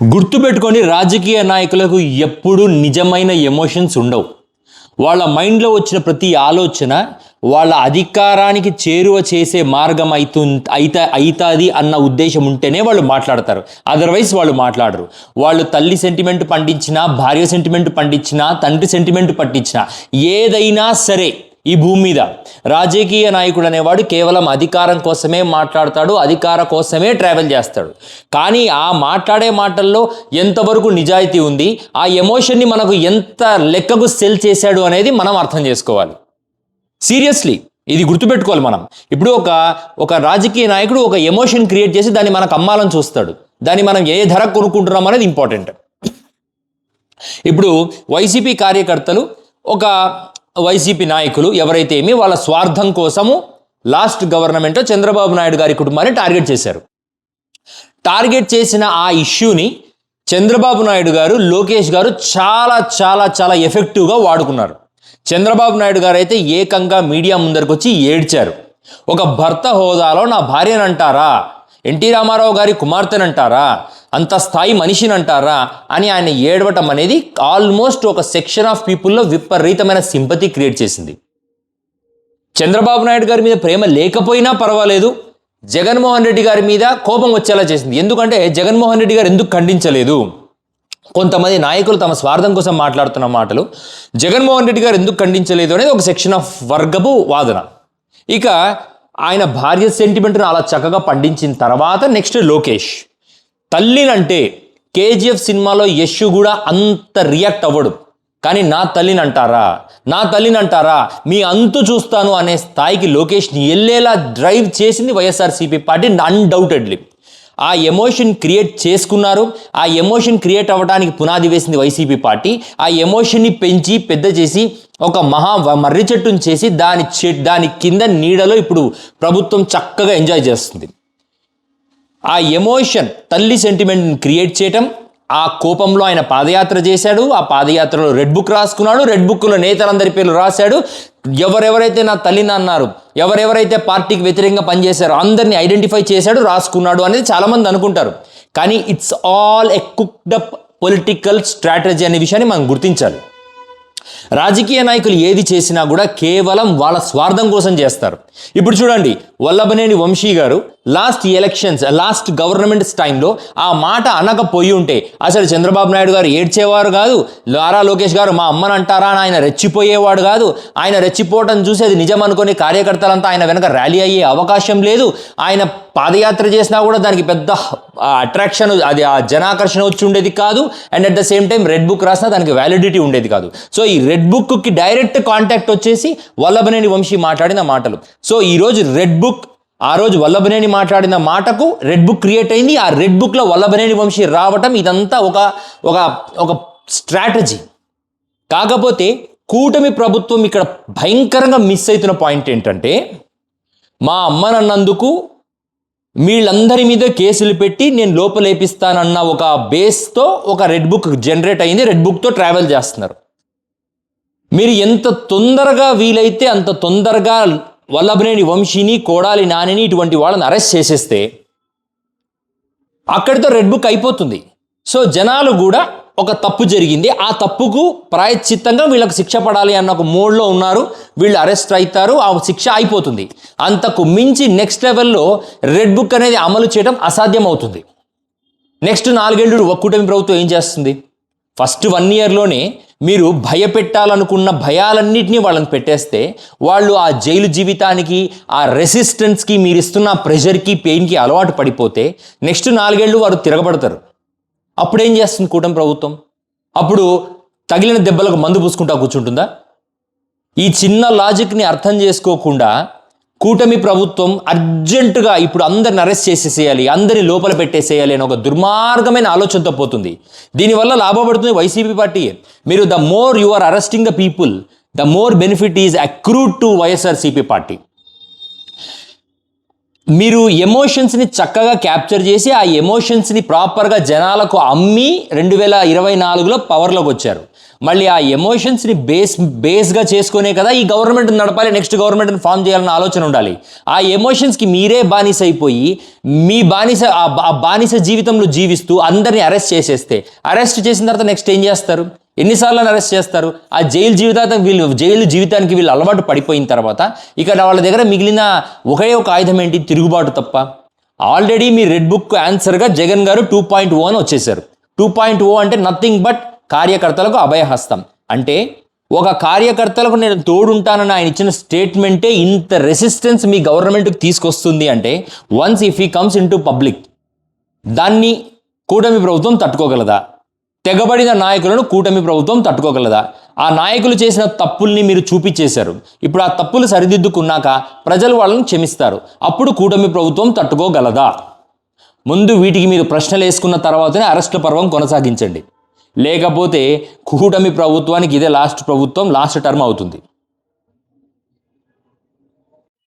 గుర్తుపెట్టుకొని రాజకీయ నాయకులకు ఎప్పుడూ నిజమైన ఎమోషన్స్ ఉండవు. వాళ్ళ మైండ్లో వచ్చిన ప్రతి ఆలోచన వాళ్ళ అధికారానికి చేరువ చేసే మార్గం అయితు అయిత అవుతుంది అన్న ఉద్దేశం ఉంటేనే వాళ్ళు మాట్లాడతారు. అదర్వైజ్ వాళ్ళు మాట్లాడరు. వాళ్ళు తల్లి సెంటిమెంట్ పండించినా భార్య సెంటిమెంట్ పండించినా తండ్రి సెంటిమెంట్ పట్టించినా ఏదైనా సరే ఈ భూమి మీద. రాజకీయ నాయకుడు అనేవాడు కేవలం అధికారం కోసమే మాట్లాడతాడు అధికార కోసమే ట్రావెల్ చేస్తాడు. కానీ ఆ మాట్లాడే మాటల్లో ఎంతవరకు నిజాయితీ ఉంది ఆ ఎమోషన్ని మనకు ఎంత లెక్కకు సెల్ చేశాడు అనేది మనం అర్థం చేసుకోవాలి. సీరియస్లీ ఇది గుర్తుపెట్టుకోవాలి మనం. ఇప్పుడు ఒక ఒక రాజకీయ నాయకుడు ఒక ఎమోషన్ క్రియేట్ చేసి దాన్ని మనకు అమ్మాలని చూస్తాడు. దాన్ని మనం ఏ ధర కొనుక్కుంటున్నాం అనేది ఇంపార్టెంట్ ఇప్పుడు వైసీపీ కార్యకర్తలు ఒక వైసీపీ నాయకులు ఎవరైతే ఏమి వాళ్ళ స్వార్థం కోసము లాస్ట్ గవర్నమెంట్లో చంద్రబాబు నాయుడు గారి కుటుంబాన్ని టార్గెట్ చేశారు. టార్గెట్ చేసిన ఆ ఇష్యూని చంద్రబాబు నాయుడు గారు లోకేష్ గారు చాలా చాలా చాలా ఎఫెక్టివ్గా వాడుకున్నారు. చంద్రబాబు నాయుడు గారు అయితే ఏకంగా మీడియా ముందరికి వచ్చి ఏడ్చారు. ఒక భర్త హోదాలో నా భార్యనంటారా? ఎన్టీ రామారావు గారి కుమార్తెనంటారా? అంత స్థాయి మనిషినంటారా? అని ఆయన ఏడవటం అనేది ఆల్మోస్ట్ ఒక సెక్షన్ ఆఫ్ పీపుల్లో విపరీతమైన సింపతి క్రియేట్ చేసింది. చంద్రబాబు నాయుడు గారి మీద ప్రేమ లేకపోయినా పర్వాలేదు. జగన్మోహన్ రెడ్డి గారి మీద కోపం వచ్చేలా చేసింది. ఎందుకంటే జగన్మోహన్ రెడ్డి గారు ఎందుకు ఖండించలేదు? కొంతమంది నాయకులు తమ స్వార్థం కోసం మాట్లాడుతున్న మాటలు జగన్మోహన్ రెడ్డి గారు ఎందుకు ఖండించలేదు అనేది ఒక సెక్షన్ ఆఫ్ వర్గపు వాదన. ఇక ఆయన భార్య సెంటిమెంట్ను అలా చక్కగా పండించిన తర్వాత నెక్స్ట్ లోకేష్. తల్లినంటే కేజీఎఫ్ సినిమాలో యశ్ కూడా అంత రియాక్ట్ అవ్వడు. కానీ నా తల్లిని అంటారా నా తల్లిని అంటారా మీ అంతు చూస్తాను అనే స్థాయికి లోకేష్ని వెళ్ళేలా డ్రైవ్ చేసింది వైఎస్ఆర్సీపీ పార్టీ అన్డౌటెడ్లీ ఆ ఎమోషన్ క్రియేట్ చేసుకున్నారు. ఆ ఎమోషన్ క్రియేట్ అవ్వడానికి పునాది వేసింది వైసీపీ పార్టీ. ఆ ఎమోషన్ని పెంచి పెద్ద చేసి ఒక మహా మర్రి చెట్టును చేసి దాని చె దాని కింద నీడలో ఇప్పుడు ప్రభుత్వం చక్కగా ఎంజాయ్ చేస్తుంది. ఆ ఎమోషన్ తల్లి సెంటిమెంట్ని క్రియేట్ చేయటం ఆ కోపంలో ఆయన పాదయాత్ర చేశాడు ఆ పాదయాత్రలో రెడ్ బుక్ రాసుకున్నాడు రెడ్ బుక్లో నేతలందరి పేర్లు రాశాడు. ఎవరెవరైతే నా తల్లిని అన్నారు ఎవరెవరైతే పార్టీకి వ్యతిరేకంగా పనిచేశారో అందరినీ ఐడెంటిఫై చేశాడు రాసుకున్నాడు అనేది చాలామంది అనుకుంటారు. కానీ it's all a cooked up political strategy అనే విషయాన్ని మనం గుర్తించాలి. రాజకీయ నాయకులు ఏది చేసినా కూడా కేవలం వాళ్ళ స్వార్థం కోసం చేస్తారు. ఇప్పుడు చూడండి వల్లభనేని వంశీ గారు లాస్ట్ ఎలక్షన్స్ లాస్ట్ గవర్నమెంట్స్ టైంలో ఆ మాట అనకపోయి ఉంటే అసలు చంద్రబాబు నాయుడు గారు ఏడ్చేవారు కాదు. లారా లోకేష్ గారు మా అమ్మని అంటారా అని ఆయన రెచ్చిపోయేవాడు కాదు. ఆయన రెచ్చిపోవటం చూసేది నిజం అనుకుని కార్యకర్తలంతా ఆయన వెనక ర్యాలీ అయ్యే అవకాశం లేదు. ఆయన పాదయాత్ర చేసినా కూడా దానికి పెద్ద అట్రాక్షన్ అది ఆ జనాకర్షణ వచ్చి ఉండేది కాదు. And at the same time red book రాసినా దానికి వ్యాలిడిటీ ఉండేది కాదు. సో ఈ రెడ్ బుక్కి డైరెక్ట్ కాంటాక్ట్ వచ్చేసి వల్లభనేని వంశీ మాట్లాడిన మాటలు. సో ఈరోజు రెడ్ బుక్ ఆ రోజు వల్లభనేని మాట్లాడిన మాటకు రెడ్ బుక్ క్రియేట్ అయింది. ఆ రెడ్ బుక్లో వల్లభనేని వంశీ రావటం ఇదంతా ఒక ఒక ఒక స్ట్రాటజీ కాకపోతే కూటమి ప్రభుత్వం ఇక్కడ భయంకరంగా మిస్ అవుతున్న పాయింట్ ఏంటంటే మా అమ్మనన్నందుకు వీళ్ళందరి మీద కేసులు పెట్టి నేను లోపలేపిస్తానన్న ఒక బేస్తో ఒక రెడ్ బుక్ జనరేట్ అయింది. రెడ్ బుక్తో ట్రావెల్ చేస్తున్నారు. మీరు ఎంత తొందరగా వీలైతే అంత తొందరగా వల్లభనేని వంశీని కోడాలి నానిని ఇటువంటి వాళ్ళని అరెస్ట్ చేసేస్తే అక్కడితో రెడ్ బుక్ అయిపోతుంది. సో జనాలు కూడా ఒక తప్పు జరిగింది. ఆ తప్పుకు ప్రాయశ్చిత్తంగా వీళ్ళకు శిక్ష పడాలి అన్న ఒక మోడ్లో ఉన్నారు. వీళ్ళు అరెస్ట్ అవుతారు. ఆ శిక్ష అయిపోతుంది. అంతకు మించి నెక్స్ట్ లెవెల్లో రెడ్ బుక్ అనేది అమలు చేయడం అసాధ్యం అవుతుంది నెక్స్ట్ నాలుగేళ్ళు కూటమి ప్రభుత్వం ఏం చేస్తుంది? ఫస్ట్ వన్ ఇయర్లోనే మీరు భయపెట్టాలనుకున్న భయాలన్నింటినీ వాళ్ళని పెట్టేస్తే వాళ్ళు ఆ జైలు జీవితానికి ఆ రెసిస్టెన్స్కి మీరు ఇస్తున్న ప్రెషర్కి పెయిన్కి అలవాటు పడిపోతే నెక్స్ట్ నాలుగేళ్ళు వారు తిరగబడతారు. అప్పుడేం చేస్తుంది కూటమి ప్రభుత్వం? అప్పుడు తగిలిన దెబ్బలకు మందు పూసుకుంటా కూర్చుంటుందా? ఈ చిన్న లాజిక్ని అర్థం చేసుకోకుండా కూటమి ప్రభుత్వం అర్జెంటుగా ఇప్పుడు అందరిని అరెస్ట్ చేసేసేయాలి అందరిని లోపల పెట్టేసేయాలి అని ఒక దుర్మార్గమైన ఆలోచనతో పోతుంది. దీనివల్ల లాభపడుతుంది వైసీపీ పార్టీ. మీరు the more you are arresting the people the more benefit is accrued to YSRCP party. మీరు ఎమోషన్స్ని చక్కగా క్యాప్చర్ చేసి ఆ ఎమోషన్స్ని ప్రాపర్గా జనాలకు అమ్మి రెండు వేల ఇరవై నాలుగులో పవర్లోకి వచ్చారు. మళ్ళీ ఆ ఎమోషన్స్ని బేస్ బేస్గా చేసుకునే కదా ఈ గవర్నమెంట్ నడపాలి నెక్స్ట్ గవర్నమెంట్ని ఫామ్ చేయాలన్న ఆలోచన ఉండాలి. ఆ ఎమోషన్స్కి మీరే బానిస అయిపోయి మీ బానిస ఆ ఆ బానిస జీవితంలో జీవిస్తూ అందరిని అరెస్ట్ చేసేస్తే అరెస్ట్ చేసిన తర్వాత నెక్స్ట్ ఏం చేస్తారు? ఎన్నిసార్లు అరెస్ట్ చేస్తారు? ఆ జైలు జీవితాంతం వీళ్ళు జైలు జీవితానికి వీళ్ళు అలవాటు పడిపోయిన తర్వాత ఇక వాళ్ళ దగ్గర మిగిలిన ఒకే ఒక ఆయుధం ఏంటి? తిరుగుబాటు తప్ప. ఆల్రెడీ మీ రెడ్ బుక్ ఆన్సర్గా జగన్ గారు టూ పాయింట్ ఓ అని వచ్చేసారు. టూ పాయింట్ ఓ అంటే నథింగ్ బట్ కార్యకర్తలకు అభయహస్తం. అంటే ఒక కార్యకర్తలకు నేను తోడుంటానని ఆయన ఇచ్చిన స్టేట్మెంటే ఇంత రెసిస్టెన్స్ మీ గవర్నమెంట్కి తీసుకొస్తుంది అంటే వన్స్ ఇఫ్ ఈ కమ్స్ ఇన్ టు పబ్లిక్ దాన్ని కూటమి ప్రభుత్వం తట్టుకోగలదా? తెగబడిన నాయకులను కూటమి ప్రభుత్వం తట్టుకోగలదా? ఆ నాయకులు చేసిన తప్పుల్ని మీరు చూపించేశారు ఇప్పుడు ఆ తప్పులు సరిదిద్దుకున్నాక ప్రజలు వాళ్ళని క్షమిస్తారు. అప్పుడు కూటమి ప్రభుత్వం తట్టుకోగలదా? ముందు వీటికి మీరు ప్రశ్నలు వేసుకున్న తర్వాతనే అరెస్టుల పర్వం కొనసాగించండి. లేకపోతే కూటమి ప్రభుత్వానికి ఇదే లాస్ట్ ప్రభుత్వం లాస్ట్ టర్మ్ అవుతుంది.